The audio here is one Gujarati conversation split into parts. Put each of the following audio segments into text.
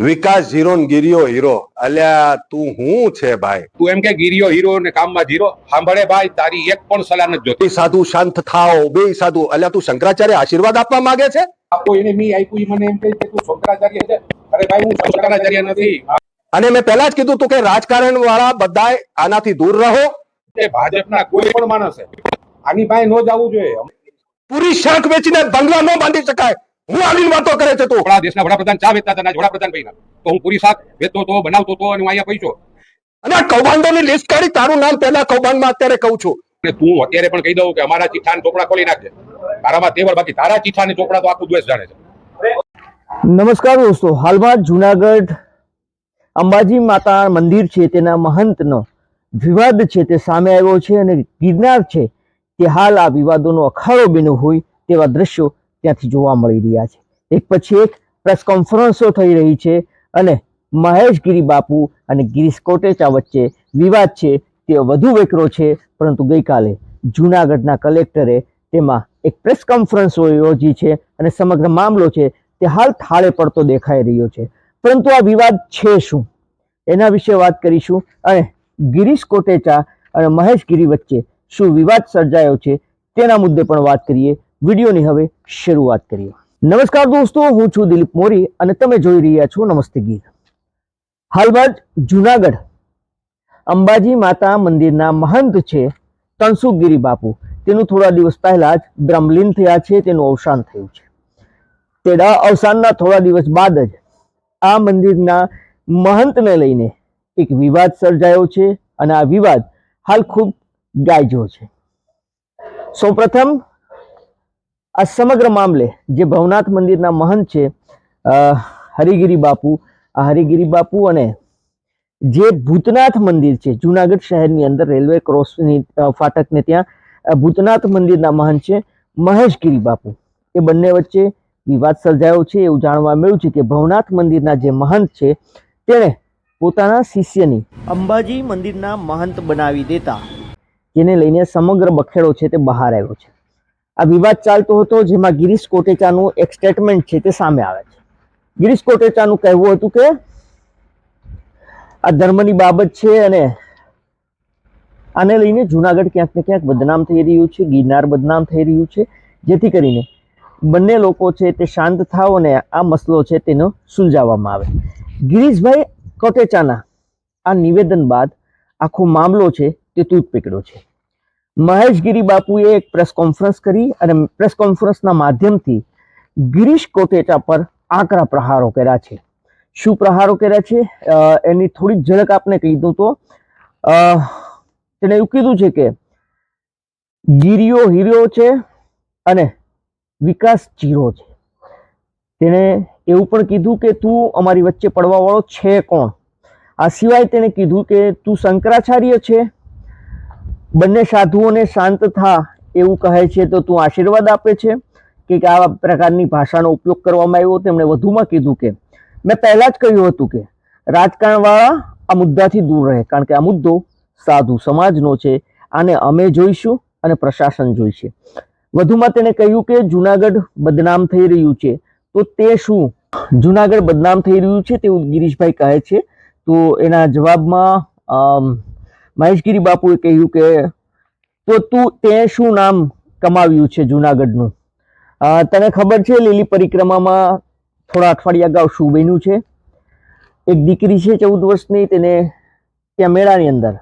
વિકાસ જીરો ને ગિરિયો હીરો. અલ્યા તું હું છે ભાઈ? તું એમ કે ગીરીઓ હીરો ને કામમાં જીરો સાંભળે ભાઈ તારી એક પણ સલાહ નથી જોતી. સાધુ શાંત થાઓ બે સાધુ. અલ્યા તું શંકરાચાર્ય આશીર્વાદ આપવા માંગે છે? આપો એને મી આપ્યું મને એમ કહે કે તું શંકરાચાર્ય છે. અરે ભાઈ હું શંકરાચાર્ય નથી. અને મેં પહેલા જ કીધું તું કે રાજકારણ વાળા બધાય આનાથી દૂર રહો. એ ભાજપના કોઈ પણ માણસ. આની પાસે ન જવું જોઈએ. પૂરી શાક વેચીને બંગલા ન બાંધી શકાય. હું આની વાતો કરે છે તું. આપણા દેશના વડાપ્રધાન ચા વેચતા હતા વડાપ્રધાન ભાઈ તો હું પૂરી શાક વેચતો તો બનાવતો તો અને હું અહીંયા પૈસો અને આ કૌભાંડોની લિસ્ટ કાઢી તારું નામ પહેલા કૌભાંડમાં અત્યારે કહું છું. અને તું અત્યારે પણ કહી દઉં કે અમારા ચિઠ્ઠા ચોપડા ખોલી નાખજે. તારામાં તેવર બાકી. તારા ચિઠ્ઠા ને ચોપડા તો આખું દ્વેષ જાણે છે. નમસ્કાર દોસ્તો. હાલમાં જુનાગઢ અંબાજી માતા મંદિર છે તેના મહંતનો વિવાદ છે તે સામે આવ્યો છે અને ગિરનાર છે તે હાલ આ વિવાદોનો અખાડો બન્યો હોય તેવા દ્રશ્યો ત્યાંથી જોવા મળી રહ્યા છે. એક પછી એક પ્રેસ કોન્ફરન્સો થઈ રહી છે અને મહેશગીરી બાપુ અને ગિરીશ કોટેચા વચ્ચે વિવાદ છે તે વધુ વેકરો છે, પરંતુ ગઈકાલે જુનાગઢના કલેક્ટરે તેમાં એક પ્રેસ કોન્ફરન્સ યોજી છે અને સમગ્ર મામલો છે તે હાલ થાળે પડતો દેખાઈ રહ્યો છે. પરંતુ આ વિવાદ છે શું? એના વિશે વાત કરીશું અને ગિરીશ કોટેચા અને મહેશ ગીરી વચ્ચે શું વિવાદ સર્જાયો છે તેના મુદ્દે પણ વાત કરીએ. વિડીયોની હવે શરૂઆત કરીએ. નમસ્કાર દોસ્તો, હું છું દિલીપ મોરી અને તમે જોઈ રહ્યા છો નમસ્તે ગીર હાલમાં જ જુનાગઢ અંબાજી માતા મંદિરના મહંત છે તનસુખગીરી બાપુ. તેનું થોડા દિવસ પહેલા જ બ્રહ્મલીન થયા છે, તેનું અવસાન થયું છે. તેના અવસાનના થોડા દિવસ બાદ જ આ મંદિરના મહંતને લઈને એક વિવાદ સર્જાયો છે અને આ વિવાદ હાલ ખૂબ ગાયજો છે. સૌપ્રથમ આ સમગ્ર મામલે જે ભવનાથ મંદિરના મહંત છે હરિગીરી બાપુ, આ હરિગીરી બાપુ અને જે ભૂતનાથ મંદિર છે, જુનાગઢ શહેરની અંદર રેલવે ક્રોસની ફાટકને ત્યાં ભૂતનાથ મંદિરના મહંત છે મહેશગીરી બાપુ. એ બંને વચ્ચે વિવાદ સર્જાયો છે, એવું જાણવા મળ્યું છે કે ભવનાથ મંદિરના જે મહંત છે, તેણે પોતાના શિષ્યની અંબાજી મંદિરના મહંત બનાવી દેતા, જેને લઈને સમગ્ર બખેડો છે તે બહાર આવ્યો છે. આ વિવાદ ચાલતો હતો જેમાં ગિરીશ કોટેચાનું એક સ્ટેટમેન્ટ છે તે સામે આવે છે. ગિરીશ કોટેચાનું કહેવું હતું કે આ ધર્મની બાબત છે અને આને લઈને જુનાગઢ ક્યાંક ને ક્યાંક બદનામ થઈ રહ્યું છે, ગિરનાર બદનામ થઈ રહ્યું છે, જેથી કરીને બંને લોકો છે તે શાંત થાવ અને આ મસલો છે તેનો સુલઝાવવામાં આવે. ગિરીશભાઈ કોટેચાના આ નિવેદન બાદ આખો મામલો છે તે તૂટ પકડ્યો છે. મહેશગીરી બાપુએ એક પ્રેસ કોન્ફરન્સ કરી અને પ્રેસ કોન્ફરન્સના માધ્યમથી ગિરીશ કોટેચા પર આકરા પ્રહારો કર્યા છે. શું પ્રહારો કર્યા છે? એની થોડીક ઝલક આપને દઉં તો તેણે એવું કીધું છે કે ગીરીઓ હીરો છે અને વિકાસ ચીરો છે. તેણે એવું પણ કીધું કે તું અમારી વચ્ચે પડવાવાળો છે કોણ? આ સિવાય તેણે કીધું કે તું શંકરાચાર્ય છે બંને સાધુઓને શાંત થા એવું કહે છે તો તું આશીર્વાદ આપે છે? કે આવા પ્રકારની ભાષાનો ઉપયોગ કરવામાં આવ્યો? તેમણે વધુમાં કીધું કે, મેં પહેલાં જ કહ્યું હતું કે, રાજકારણવાળા આ મુદ્દાથી દૂર રહે, કારણ કે આ મુદ્દો સાધુ સમાજનો છે. આને અમે જોઈશું અને પ્રશાસન જોઈશે. વધુમાં તેણે કહ્યું કે, જુનાગઢ બદનામ થઈ રહ્યું છે. તો તે શું? જુનાગઢ બદનામ થઈ રહ્યું છે તેવું ગિરીશભાઈ કહે છે. તો એના જવાબમાં મહેશગીરી બાપુએ કહ્યું કે, તો તું તે શું નામ કમાવ્યું છે જુનાગઢનું? તને ખબર છે લીલી પરિક્રમામાં થોડા અઠવાડિયા અગાઉ શું બન્યું છે? એક દીકરી છે ચૌદ વર્ષની, તેને ત્યાં મેળાની અંદર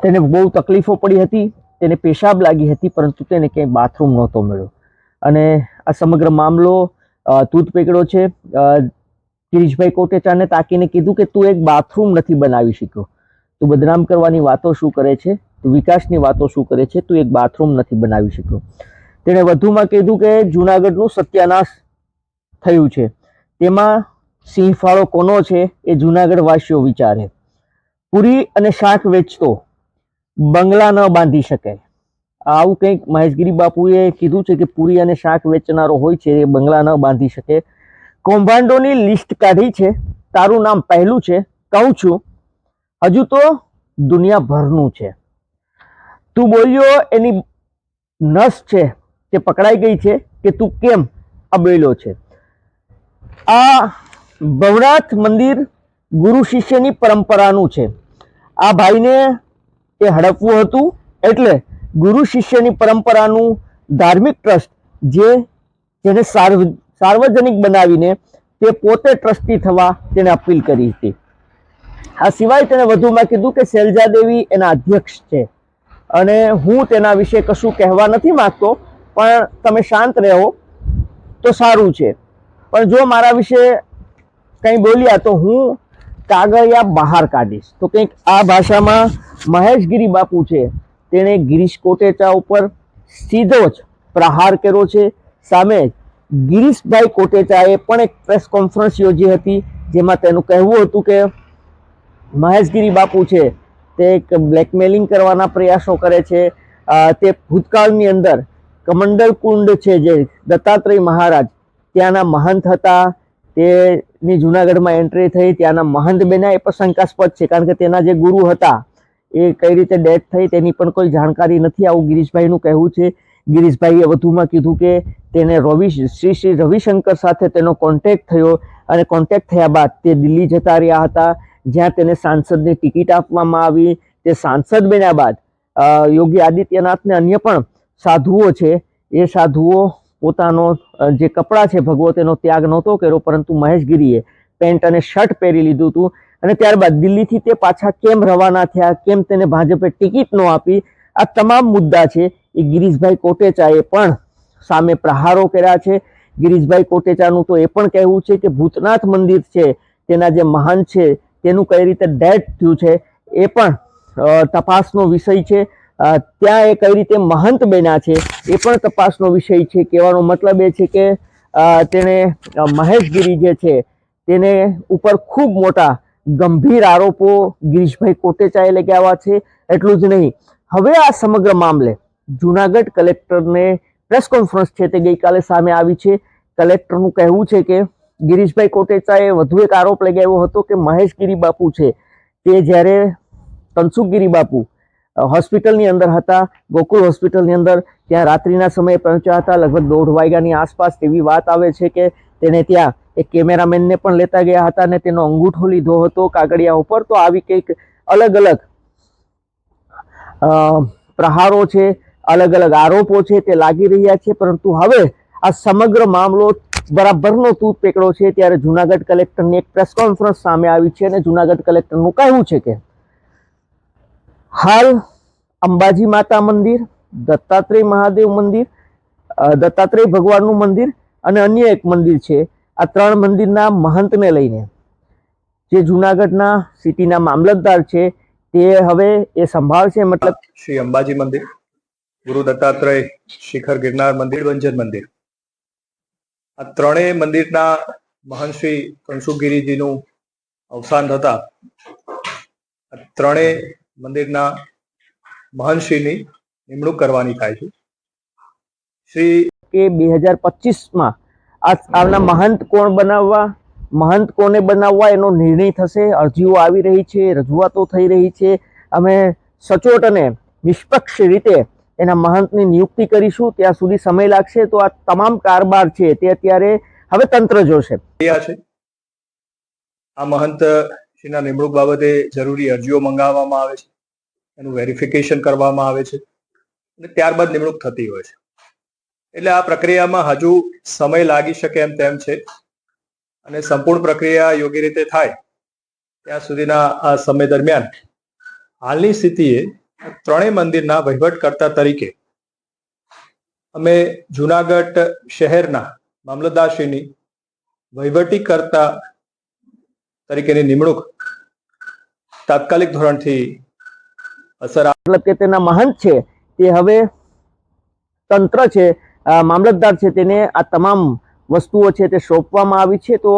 તેને બહુ તકલીફો પડી હતી, તેને પેશાબ લાગી હતી, પરંતુ તેને ક્યાંય બાથરૂમ નહોતો મળ્યો. અને આ સમગ્ર મામલો તૂત પકડ્યો છે. ગિરીશભાઈ કોટેચાને તાકીને કીધું કે તું એક બાથરૂમ નથી બનાવી શક્યો. તું બદનામ કરવાની વાતો શું કરે છે? તું વિકાસની વાતો શું કરે છે? તું એક બાથરૂમ નથી બનાવી શક્યો. તેણે વધુમાં કીધું કે જુનાગઢનું સત્યાનાશ થયું છે. તેમાં સિંહ ફાળો કોનો છે એ જૂનાગઢવાસીઓ વિચારે. પૂરી અને શાક વેચતો બંગલા ન બાંધી શકે આવું કંઈક મહેશગીરી બાપુએ કીધું છે કે પૂરી અને શાક વેચનારો હોય છે એ બંગલા ન બાંધી શકે. કૌભાંડોની લિસ્ટ કાઢી છે. તારું નામ પહેલું છે. કહું છું હજુ તો દુનિયાભરનું છે. તું બોલ્યો એની નસ છે તે પકડાઈ ગઈ છે કે તું કેમ અબેલો છે? આ ભવનાથ મંદિર ગુરુ શિષ્યની પરંપરાનું છે. આ ભાઈને એ હડપવું હતું એટલે ગુરુ શિષ્યની પરંપરાનું ધાર્મિક ટ્રસ્ટ જે જેને સાર્વજનિક બનાવીને તે પોતે ટ્રસ્ટી થવા તેને અપીલ કરી હતી. આ સિવાય તેણે વધુમાં કીધું કે શૈલજા દેવી એના અધ્યક્ષ છે. અને હું તેના વિશે કશું કહેવા નથી માંગતો, પણ તમે શાંત રહો તો સારું છે. પણ જો મારા વિશે કંઈ બોલ્યા તો હું કાગળિયા બહાર કાઢીશ. તો કંઈક આ ભાષામાં મહેશગીરી બાપુ છે. તેણે ગિરીશ કોટેચા ઉપર સીધો જ પ્રહાર કર્યો છે. સામે ગિરીશભાઈ કોટેચાએ પણ એક પ્રેસ કોન્ફરન્સ યોજી હતી, જેમાં તેનું કહેવું હતું કે મહેશગીરી બાપુ છે, તે એક બ્લેકમેલિંગ કરવાના પ્રયાસો કરે છે. તે ભૂતકાળની અંદર કમંડલ કુંડ છે જે દત્તાત્રેય મહારાજ ત્યાંના મહંત હતા. તેની જુનાગઢમાં એન્ટ્રી થઈ, ત્યાંના મહંત બેના એ પણ શંકાસ્પદ છે, કારણ કે તેના જે ગુરુ હતા, એ કઈ રીતે ડેથ થઈ તેની પણ કોઈ જાણકારી નથી. આવું ગિરીશભાઈનું કહેવું છે. ગિરીશભાઈએ વધુમાં કીધું કે તેને રવિ, શ્રી શ્રી રવિશંકર સાથે તેનો કોન્ટેક્ટ થયો અને કોન્ટેક્ટ થયા બાદ તે દિલ્હી જતા રહ્યા હતા. જ્યાં તેને સાંસદની ટિકિટ આપવામાં આવી, તે સાંસદ બન્યા બાદ યોગી આદિત્યનાથને અન્ય પણ સાધુઓ છે, એ સાધુઓ પોતાનો જે કપડાં છે ભગવતેનો ત્યાગ નહોતો કર્યો, પરંતુ મહેશગીરીએ પેન્ટ અને શર્ટ પહેરી લીધું હતું. અને ત્યારબાદ દિલ્હીથી તે પાછા કેમ રવાના થયા, કેમ તેને ભાજપે ટિકિટ ન આપી, આ તમામ મુદ્દા છે, એ ગિરીશભાઈ કોટેચાએ પણ સામે પ્રહારો કર્યા છે. ગિરીશભાઈ કોટેચાનું તો એ પણ કહેવું છે કે ભૂતનાથ મંદિર છે, તેના જે મહાન છે તેનું કઈ રીતે ડેથ થયું છે એ પણ તપાસનો વિષય છે. ત્યાં એ કઈ રીતે મહંત બન્યા છે એ પણ તપાસનો વિષય છે. કહેવાનો મતલબ એ છે કે તેણે મહેશગીરી જે છે તેને ઉપર ખૂબ મોટા ગંભીર આરોપો ગિરીશભાઈ કોટેચાએ લગાવ્યા છે. એટલું જ નહીં. હવે આ સમગ્ર મામલે જુનાગઢ કલેક્ટરને પ્રેસ કોન્ફરન્સ છે તે ગઈકાલે સામે આવી છે. કલેક્ટરનું કહેવું છે કે ગિરીશભાઈ કોટેચાએ વધુ એક આરોપ લગાવ્યો હતો કે મહેશગીરી બાપુ છે. તે જ્યારે તનસુખગીરી બાપુ હોસ્પિટલની અંદર હતા, ગોકુળ હોસ્પિટલની અંદર, ત્યાં રાત્રિના સમયે પહોંચ્યા હતા, લગભગ દોઢ વાગ્યાની આસપાસ તેવી વાત આવે છે કે તેને ત્યાં એક કેમેરામેનને પણ લેતા ગયા હતા અને તેનો અંગૂઠો લીધો હતો કાગળિયા ઉપર. તો આવી કંઈક અલગ અલગ પ્રહારો છે અલગ અલગ આરોપો છે તે લાગી રહ્યા છે. પરંતુ હવે આ સમગ્ર મામલો બરાબરનો તૂત પેકડો છે ત્યારે જુનાગઢ કલેક્ટરની એક પ્રેસ કોન્ફરન્સ સામે આવી છે અને જુનાગઢ કલેક્ટરનું કહેવું છે કે હાલ અંબાજી માતા મંદિર, દત્તાત્રેય મહાદેવ મંદિર દત્તાત્રેય ભગવાનનું મંદિર અને અન્ય એક મંદિર છે. આ ત્રણ મંદિરના મહંતને લઈને જે જુનાગઢના સિટીના મામલતદાર છે તે હવે એ સંભાળશે, મતલબ શ્રી અંબાજી મંદિર, ગુરુ દત્તાત્રેય શિખર ગિરનાર મંદિર, બંજર મંદિર. આ ત્રણેય મંદિરના મહંત શ્રી કંસુગીરીજીનું અવસાન થતા ત્રણેય મંદિરના મહંતશ્રીની નિમણૂક કરવાની થાય છે. શ્રી કે બે હજાર પચીસમાં આવના મહંત કોણ બનાવવા? મહંત કોને બનાવવા? એનો નિર્ણય થશે. અરજીઓ આવી રહી છે, રજૂઆતો થઈ રહી છે. અમે સચોટ અને નિષ્પક્ષ રીતે એના મહંતની નિયુક્તિ કરીશું, ત્યાં સુધી સમય લાગશે. તો આ તમામ કારભાર છે તે અત્યારે હવે તંત્ર જોશે. છે? આ મહંત શ્રીના નિમણૂક બાબતે જરૂરી અરજીઓ મંગાવવામાં આવે છે. એનું વેરિફિકેશન કરવામાં આવે છે. અને ત્યારબાદ નિમણૂક થતી હોય છે. એટલે આ પ્રક્રિયામાં હજુ સમય લાગી શકે એમ તેમ છે. અને સંપૂર્ણ પ્રક્રિયા યોગ્ય રીતે થાય, ત્યાં સુધીના આ સમય દરમિયાન હાલની સ્થિતિએ ત્રણેય મંદિરના વહીવટકર્તા તરીકે અમે જુનાગઢ શહેરના મામલતદારશ્રીની વહીવટી કરતા તરીકેની નિમણૂક તાત્કાલિક ધોરણથી અસર મતલબ કે તેના મહંત છે, તે હવે તંત્ર છે મામલતદાર છે, તેને આ તમામ વસ્તુઓ છે તે સોંપવામાં આવી છે. તો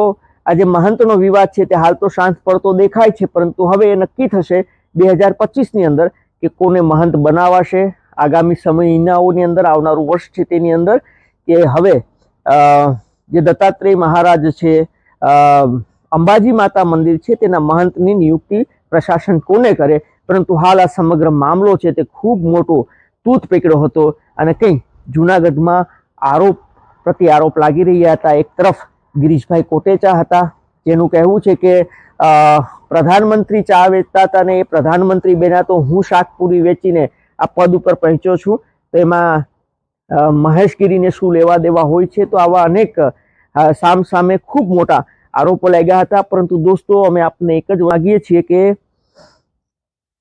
આ જે મહંતનો વિવાદ છે તે હાલ તો શાંત પડતો દેખાય છે, પરંતુ હવે એ નક્કી થશે બે હજાર પચીસની અંદર કે કોને મહંત બનાવાશે? આગામી સમયનાઓની અંદર, આવનારું વર્ષ છે તેની અંદર કે હવે જે દત્તાત્રેય મહારાજ છે અંબાજી માતા મંદિર છે તેના મહંતની નિયુક્તિ પ્રશાસન કોને કરે? પરંતુ હાલ આ સમગ્ર મામલો છે તે ખૂબ મોટો તૂત પકડ્યો હતો અને કંઈ જુનાગઢમાં આરોપ પ્રતિ આરોપ લાગી રહ્યા હતા. એક તરફ ગિરીશભાઈ કોટેચા હતા, જેનું કહેવું છે કે પ્રધાનમંત્રી ચા વેચતા હતા અને એ પ્રધાનમંત્રી બેના તો હું શાકપુરી વેચીને આ પદ ઉપર પહોંચ્યો છું. તો એમાં મહેશગીરીને શું લેવા દેવા હોય છે તો આવા અનેક સામ સામે ખૂબ મોટા આરોપો લાગ્યા હતા. પરંતુ દોસ્તો, અમે આપને એક જ માગીએ છીએ કે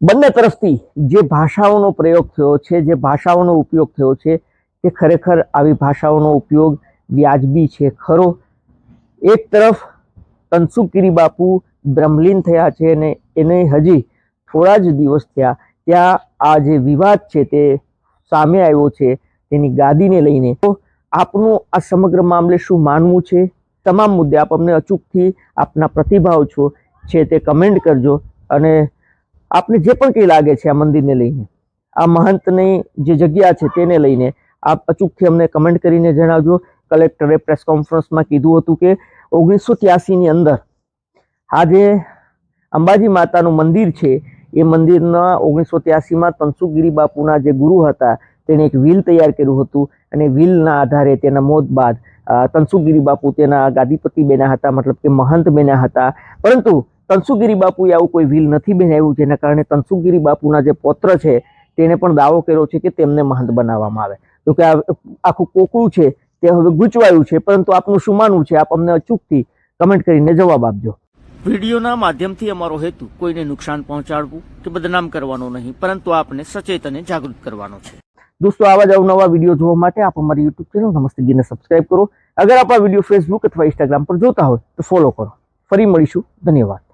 બંને તરફથી જે ભાષાઓનો પ્રયોગ થયો છે, જે ભાષાઓનો ઉપયોગ થયો છે, તે ખરેખર આવી ભાષાઓનો ઉપયોગ વ્યાજબી છે ખરો. એક તરફ તનસુખગીરી બાપુ બ્રહ્મલીન થયા છે અને એને હજી થોડા જ દિવસ થયા. ત્યાં આ જે વિવાદ છે તે સામે આવ્યો છે તેની ગાદીને લઈને. તો આપનું આ સમગ્ર મામલે શું માનવું છે? તમામ મુદ્દે આપ અમને અચૂકથી આપના પ્રતિભાવ છો છે તે કમેન્ટ કરજો અને આપને જે પણ કંઈ લાગે છે આ મંદિરને લઈને, આ મહંતની જે જગ્યા છે તેને લઈને આપ અચૂકથી અમને કમેન્ટ કરીને જણાવજો. કલેક્ટરે પ્રેસ કોન્ફરન્સમાં કીધું હતું કે ઓગણીસો ત્યાસીની અંદર આ જે અંબાજી માતાનું મંદિર છે. એ મંદિરના ઓગણીસો ત્યાસીમાં તનસુખગીરી બાપુના જે ગુરુ હતા, તેણે એક વ્હીલ તૈયાર કર્યું હતું અને વ્હીલના આધારે તેના મોત બાદ તનસુખગીરી બાપુ તેના ગાદીપતિ બન્યા હતા, મતલબ કે મહંત બન્યા હતા. પરંતુ તનસુગીરી બાપુએ આવું કોઈ વ્હીલ નથી બનાવ્યું જેના કારણે તનસુગીરી બાપુના જે પૌત્ર છે, તેણે પણ દાવો કર્યો છે કે તેમને મહંત બનાવવામાં આવે. તો કે આખું કોકળું છે તે હવે ગૂંચવાયું છે, પરંતુ આપનું શું માનવું છે? આપ અમને અચૂકથી કમેન્ટ કરીને જવાબ આપજો. વિડીયોના માધ્યમથી અમારો હેતુ કોઈને નુકસાન પહોંચાડવું કે બદનામ કરવાનો નહીં, પરંતુ આપને સચેત અને જાગૃત કરવાનો છે. દોસ્તો, આવા જ અવનવા વીડિયો જોવા માટે આપ અમારી યુટ્યુબ ચેનલ નમસ્તે ગીને સબસ્ક્રાઇબ કરો. અગર આપ આ વીડિયો ફેસબુક અથવા ઇન્સ્ટાગ્રામ પર જોતા હોય તો ફોલો કરો. ફરી મળીશું. ધન્યવાદ.